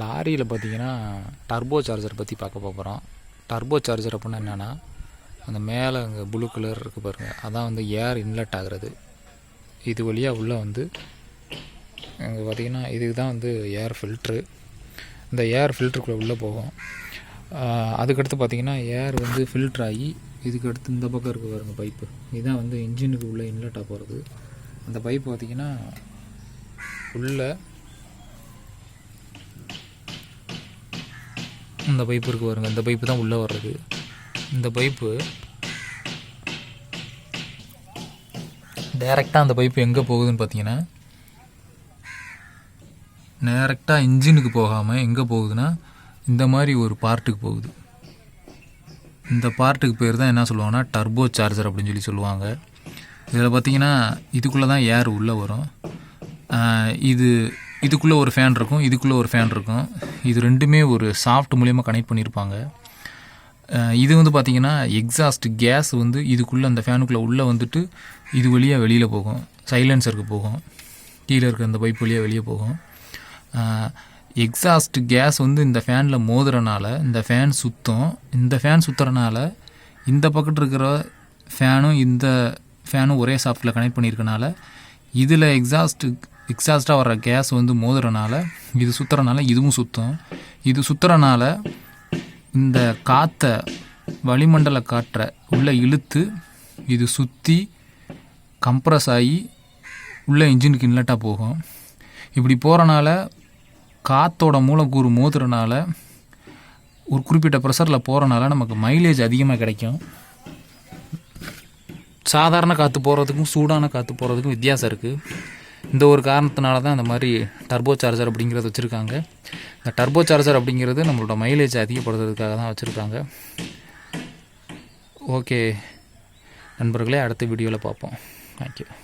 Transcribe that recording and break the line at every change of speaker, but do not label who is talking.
லாரியில் பார்த்தீங்கன்னா turbo charger பற்றி பார்க்க போகிறோம் டர்போ சார்ஜர் அப்படின்னா என்னென்னா அந்த மேலே அங்கே ப்ளூ கலர் இருக்குது பாருங்கள் அதான் வந்து ஏர் இன்லெட் ஆகிறது. இது வழியாக உள்ளே வந்து அங்கே பார்த்தீங்கன்னா இதுக்கு தான் வந்து ஏர் ஃபில்ட்ரு இந்த ஏர் ஃபில்ட்ருக்குள்ளே உள்ளே போகும். அதுக்கடுத்து பார்த்தீங்கன்னா ஏர் வந்து ஃபில்ட்ரு ஆகி இதுக்கு அடுத்து இந்த பக்கம் இருக்குது பாருங்க பைப்பு இதுதான் வந்து இன்ஜினுக்கு உள்ளே இன்லெட்டாக போகிறது அந்த பைப் பார்த்தீங்கன்னா உள்ளே இந்த பைப்பு இருக்குது பாருங்கள் இந்த பைப்பு தான் உள்ளே வர்றது. இந்த பைப்பு டைரெக்டாக அந்த பைப்பு எங்கே போகுதுன்னு பார்த்தீங்கன்னா டேரெக்டாக இன்ஜினுக்கு போகாமல் எங்கே போகுதுன்னா இந்த மாதிரி ஒரு பார்ட்டுக்கு போகுது. இந்த பார்ட்டுக்கு பேர் தான் என்ன சொல்லுவாங்கன்னா டர்போ சார்ஜர் அப்படின்னு சொல்லி சொல்லுவாங்க. இதில் பார்த்தீங்கன்னா இதுக்குள்ளே தான் ஏர் உள்ளே வரும். இது இதுக்குள்ளே ஒரு ஃபேன் இருக்கும் இதுக்குள்ளே ஒரு ஃபேன் இருக்கும். இது ரெண்டுமே ஒரு சாஃப்ட் மூலியமாக கனெக்ட் பண்ணியிருப்பாங்க இது வந்து பார்த்திங்கன்னா எக்ஸாஸ்ட் கேஸ் வந்து இதுக்குள்ளே அந்த ஃபேனுக்குள்ளே உள்ளே வந்துட்டு இது வழியாக வெளியில் போகும். சைலன்சருக்கு போகும். கீழே இருக்கிற அந்த பைப் வழியாக வெளியே போகும். எக்ஸாஸ்ட் கேஸ் வந்து இந்த ஃபேனில் மோதுறனால இந்த ஃபேன் சுத்தம் இந்த ஃபேன் சுற்றுறனால இந்த பக்கத்து இருக்கிற ஃபேனும் இந்த ஃபேனும் ஒரே சாஃப்டில் கனெக்ட் பண்ணியிருக்கனால இதில் எக்ஸாஸ்ட்டு எக்ஸாஸ்ட்டாக வர்ற கேஸ் வந்து மோதுறனால இது சுற்றுறனால இதுவும் சுத்தம். இது சுற்றுறனால இந்த காற்றை வளிமண்டல காற்றை உள்ளே இழுத்து இது சுற்றி கம்ப்ரஸ் ஆகி உள்ளே இன்ஜினுக்கு இன்லெட்டாக போகும். இப்படி போகிறனால காற்றோட மூலக்கூறு மோதுறனால ஒரு குறிப்பிட்ட ப்ரெஷரில் போகிறனால நமக்கு மைலேஜ் அதிகமாக கிடைக்கும். சாதாரண காற்று போகிறதுக்கும் சூடான காற்று போகிறதுக்கும் வித்தியாசம் இருக்குது இந்த ஒரு காரணத்தினால தான் இந்த மாதிரி டர்போ சார்ஜர் அப்படிங்கிறத வச்சுருக்காங்க. இந்த டர்போ சார்ஜர் அப்படிங்கிறது நம்மளோட மைலேஜ் அதிகப்படுத்துறதுக்காக தான் வச்சுருக்காங்க. ஓகே நண்பர்களே அடுத்த வீடியோவில் பார்ப்போம். தேங்க்யூ